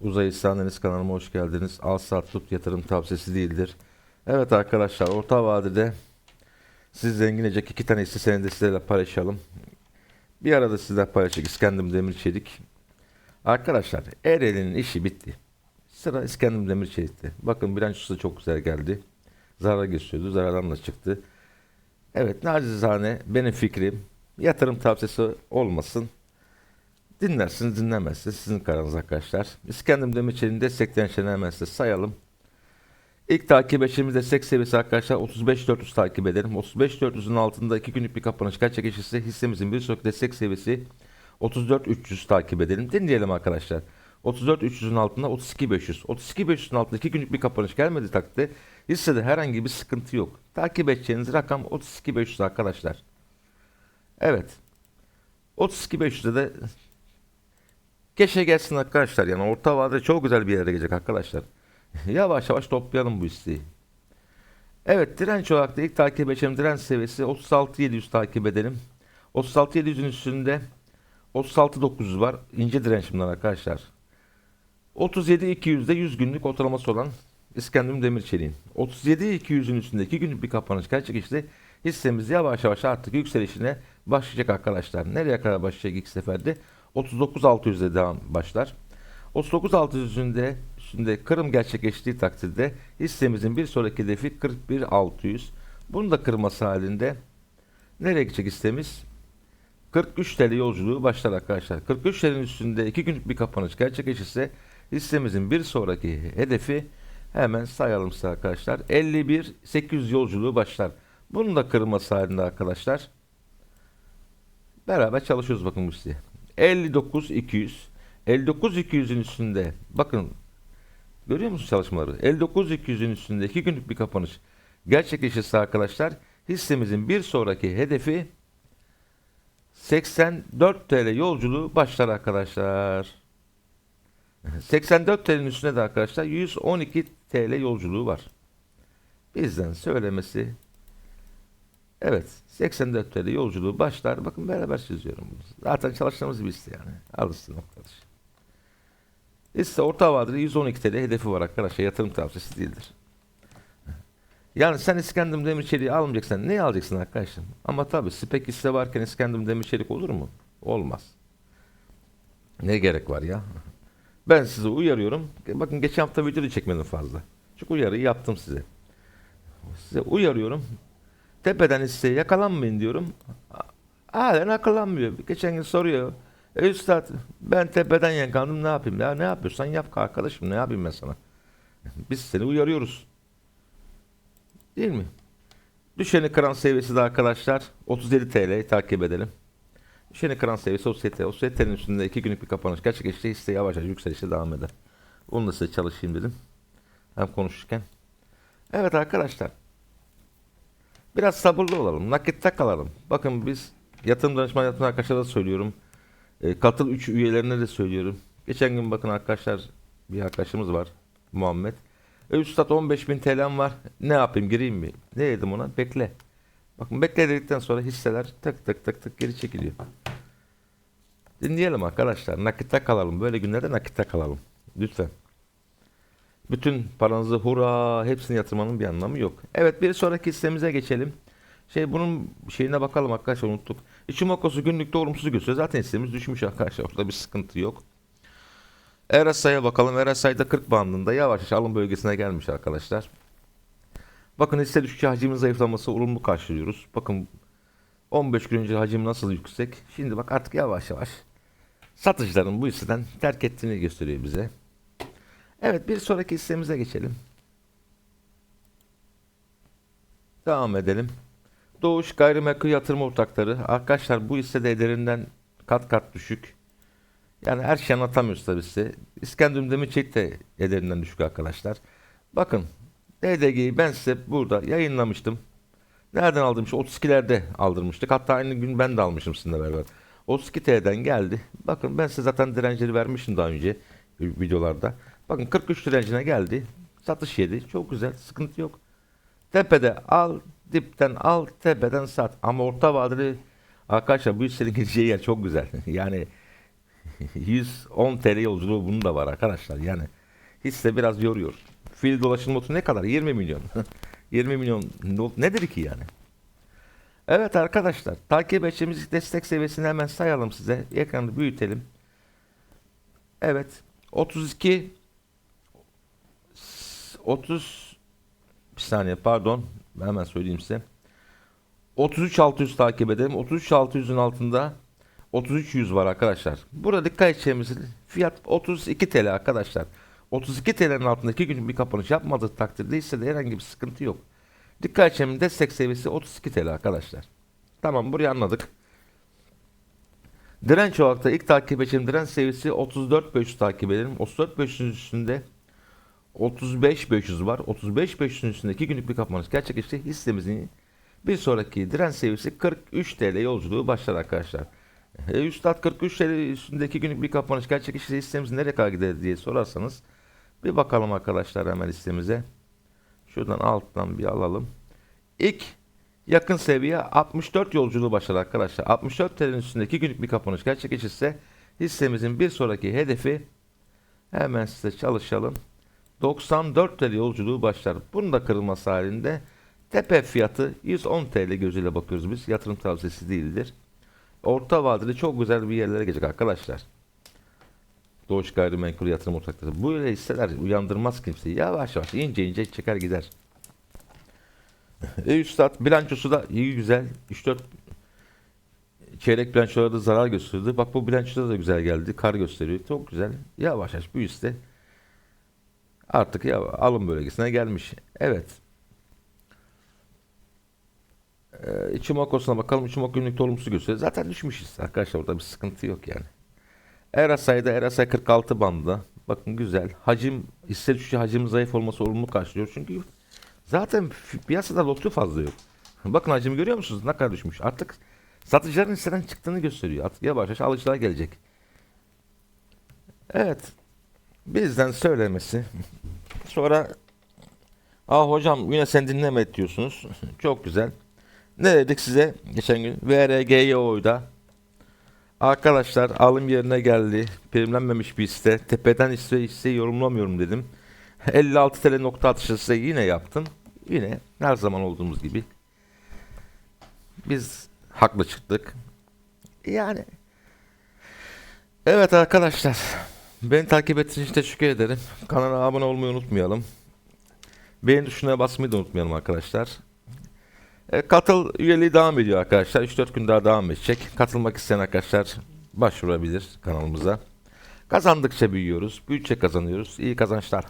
Uzay İhsaneniz kanalıma hoş geldiniz. Al sat tut yatırım tavsiyesi değildir. Evet arkadaşlar orta vadede siz zengin edecek iki tane hisse senedi sizlerle paylaşalım. Bir arada sizler paylaşacak İskendim Demir Çelik. Arkadaşlar Ereğli'nin işi bitti. Sıra İskendim Demir Çelik'ti. Bakın bilançosu çok güzel geldi. Zarar geçiyordu. Zarardan da çıktı. Evet nacizane benim fikrim yatırım tavsiyesi olmasın. Dinlersiniz dinlemezsiniz sizin kararınız arkadaşlar. İskendim hemen size sayalım. İlk takip eşimiz destek seviyesi arkadaşlar 35.400 takip edelim. 35.400'ün altında 2 günlük bir kapanış gerçekleşirse hissemizin bir sonraki destek seviyesi 34.300 takip edelim. Dinleyelim arkadaşlar. 34.300'ün altında 32.500. 32.500'ün altında 2 günlük bir kapanış gelmedi takdirde hissede herhangi bir sıkıntı yok. Takip edeceğiniz rakam 32.500 arkadaşlar. Evet. 32.500'de de Geçe gelsin arkadaşlar yani orta vadede çok güzel bir yere gelecek arkadaşlar. yavaş yavaş toplayalım bu isteği. Evet direnç olarak da ilk takip edeceğim direnç seviyesi 36.700 takip edelim. 36.700'ün üstünde 36.900 var. İnce direnç bunlar arkadaşlar. 37.200'de 100 günlük ortalaması olan İskenderun Demirçelik'in 37.200'ün üstünde 2 günlük bir kapanış gerçekleşti. Hissemiz yavaş yavaş artık yükselişine başlayacak arkadaşlar. Nereye kadar başlayacak ilk seferde? 39.600'de devam başlar. 39.600'ünde üstünde kırım gerçekleştiği takdirde hissemizin bir sonraki hedefi 41.600. Bunu da kırması halinde nereye gidecek hissemiz? 43 TL yolculuğu başlar arkadaşlar. 43 TL'nin üstünde 2 günlük bir kapanış gerçekleşirse hissemizin bir sonraki hedefi hemen sayalım size arkadaşlar. 51 800 yolculuğu başlar. Bunun da kırılması halinde arkadaşlar. Beraber çalışıyoruz bakın bu siteye. 59 200 59 200'ün üstünde bakın görüyor musunuz çalışmaları? 59 200'ün üstünde 2 günlük bir kapanış gerçekleşirse arkadaşlar hissemizin bir sonraki hedefi 84 TL yolculuğu başlar arkadaşlar. 84 TL'nin üstünde de arkadaşlar 112 TL yolculuğu var. Bizden söylemesi Evet. 84 TL yolculuğu başlar. Bakın beraber çiziyorum bunu. Zaten çalıştığımız bir liste yani. Alırsın arkadaş. Liste orta vadeli 112 TL hedefi var arkadaşlar. Yatırım tavsiyesi değildir. Yani sen İskenderun Demirçelik'i almayacaksan ne alacaksın arkadaşım? Ama tabii spek hisse varken İskenderun Demirçelik olur mu? Olmaz. Ne gerek var ya? Ben sizi uyarıyorum. Bakın geçen hafta videoyu çekmedim fazla. Çünkü uyarıyı yaptım size. Size uyarıyorum. Tepeden hisseye yakalanmayın diyorum. Halen akıllanmıyor. Geçen gün soruyor. E üstad ben tepeden yakalandım ne yapayım? Ya ne yapıyorsan yap arkadaşım ne yapayım ben sana? Biz seni uyarıyoruz. Değil mi? Düşeni kıran seviyesi de arkadaşlar 37 TL takip edelim. Düşeni kıran seviyesi 37 TL. 37 TL'nin üstünde 2 günlük bir kapanış gerçekleşti. Hisse yavaş yavaş yükselişe devam eder. Onu da size çalışayım dedim. Hem konuşurken. Evet arkadaşlar. Biraz sabırlı olalım. Nakitte kalalım. Bakın biz yatırım danışman yatırım arkadaşlara da söylüyorum. E, katıl 3 üyelerine de söylüyorum. Geçen gün bakın arkadaşlar bir arkadaşımız var. Muhammed. E, Üstad 15 bin TL'm var. Ne yapayım gireyim mi? Ne dedim ona? Bekle. Bakın bekle dedikten sonra hisseler tık tık tık tık geri çekiliyor. Dinleyelim arkadaşlar. Nakitte kalalım. Böyle günlerde nakitte kalalım. Lütfen. Bütün paranızı hura hepsini yatırmanın bir anlamı yok. Evet bir sonraki hissemize geçelim. Şey bunun şeyine bakalım arkadaşlar unuttuk. Ichimoku'su günlükte olumsuz gösteriyor. Zaten hissemiz düşmüş arkadaşlar. Orada bir sıkıntı yok. RSI'ye bakalım. RSI'da 40 bandında yavaş yavaş alım bölgesine gelmiş arkadaşlar. Bakın hisse düşüşü hacmin zayıflaması olumlu karşılıyoruz. Bakın 15 gün önce hacim nasıl yüksek. Şimdi bak artık yavaş yavaş satıcıların bu hisseden terk ettiğini gösteriyor bize. Evet bir sonraki hissemize geçelim. Devam edelim. Doğuş Gayrimenkul Yatırım Ortakları. Arkadaşlar bu hisse değerinden kat kat düşük. Yani her şeyi anlatamıyoruz tabii size. İskenderun Demirçelik de ederinden düşük arkadaşlar. Bakın DDG'yi ben size burada yayınlamıştım. Nereden aldırmış? 32'lerde aldırmıştık. Hatta aynı gün ben de almışım sizinle beraber. 32 TL'den geldi. Bakın ben size zaten direncileri vermiştim daha önce videolarda. Bakın 43 direncine geldi. Satış yedi. Çok güzel. Sıkıntı yok. Tepede al, dipten al, tepeden sat. Ama orta vadeli arkadaşlar bu hissenin gideceği yer çok güzel. yani 110 TL yolculuğu bunun da var arkadaşlar. Yani hisse biraz yoruyor. Fil dolaşım notu ne kadar? 20 milyon. 20 milyon nedir ki yani? Evet arkadaşlar takip edeceğimiz destek seviyesini hemen sayalım size. Ekranı büyütelim. Evet 32 30 bir saniye pardon hemen söyleyeyim size. 33600 takip edelim. 33600'ün altında 33100 var arkadaşlar. Burada dikkat edeceğimiz fiyat 32 TL arkadaşlar. 32 TL'nin altındaki gün bir kapanış yapmadığı takdirde ise de herhangi bir sıkıntı yok. Dikkat edeceğimiz destek seviyesi 32 TL arkadaşlar. Tamam burayı anladık. Direnç olarak da ilk takip edeceğim direnç seviyesi 34.500 takip edelim. 34.500'ün üstünde 35.500 var. 35.500'ün üstünde 2 günlük bir kapanış gerçekleşti. Hissemizin bir sonraki direnç seviyesi 43 TL yolculuğu başlar arkadaşlar. E, Üstad 43 TL üstündeki günlük bir kapanış gerçekleşti. Hissemiz nereye kadar gider diye sorarsanız bir bakalım arkadaşlar hemen hissemize. Şuradan alttan bir alalım. İlk yakın seviye 64 yolculuğu başlar arkadaşlar. 64 TL'nin üstündeki günlük bir kapanış gerçekleşirse hissemizin bir sonraki hedefi hemen size çalışalım. 94 TL yolculuğu başlar. Bunun da kırılması halinde tepe fiyatı 110 TL gözüyle bakıyoruz biz. Yatırım tavsiyesi değildir. Orta vadeli çok güzel bir yerlere gelecek arkadaşlar. Doğuş gayrimenkul yatırım ortakları. Böyle hisseler uyandırmaz kimseyi. Yavaş yavaş ince ince çeker gider. E Üstad bilançosu da iyi güzel. 3-4 çeyrek bilançolarda da zarar gösterdi. Bak bu bilançoda da güzel geldi. Kar gösteriyor. Çok güzel. Yavaş yavaş bu hisse artık ya alım bölgesine gelmiş. Evet. Ee, İçimokosuna bakalım. İçimok günlük olumsuz gösteriyor. Zaten düşmüşüz arkadaşlar. Orada bir sıkıntı yok yani. Erasay'da Erasay 46 bandında. Bakın güzel. Hacim, hisse düşüşü hacim zayıf olması olumlu karşılıyor. Çünkü zaten piyasada lotu fazla yok. Bakın hacimi görüyor musunuz? Ne kadar düşmüş. Artık satıcıların hisseden çıktığını gösteriyor. Artık yavaş yavaş alıcılar gelecek. Evet. Bizden söylemesi. Sonra Ah hocam yine sen dinleme diyorsunuz. Çok güzel. Ne dedik size geçen gün? VRGYO'da Arkadaşlar alım yerine geldi. Primlenmemiş bir hisse. Tepeden hisse hisseyi yorumlamıyorum dedim. 56 TL nokta atışı yine yaptım. Yine her zaman olduğumuz gibi. Biz haklı çıktık. Yani Evet arkadaşlar. Beni takip ettiğiniz için teşekkür ederim. Kanala abone olmayı unutmayalım. Beğeni tuşuna basmayı da unutmayalım arkadaşlar. E, katıl üyeliği devam ediyor arkadaşlar. 3-4 gün daha devam edecek. Katılmak isteyen arkadaşlar başvurabilir kanalımıza. Kazandıkça büyüyoruz. Büyüdükçe kazanıyoruz. İyi kazançlar.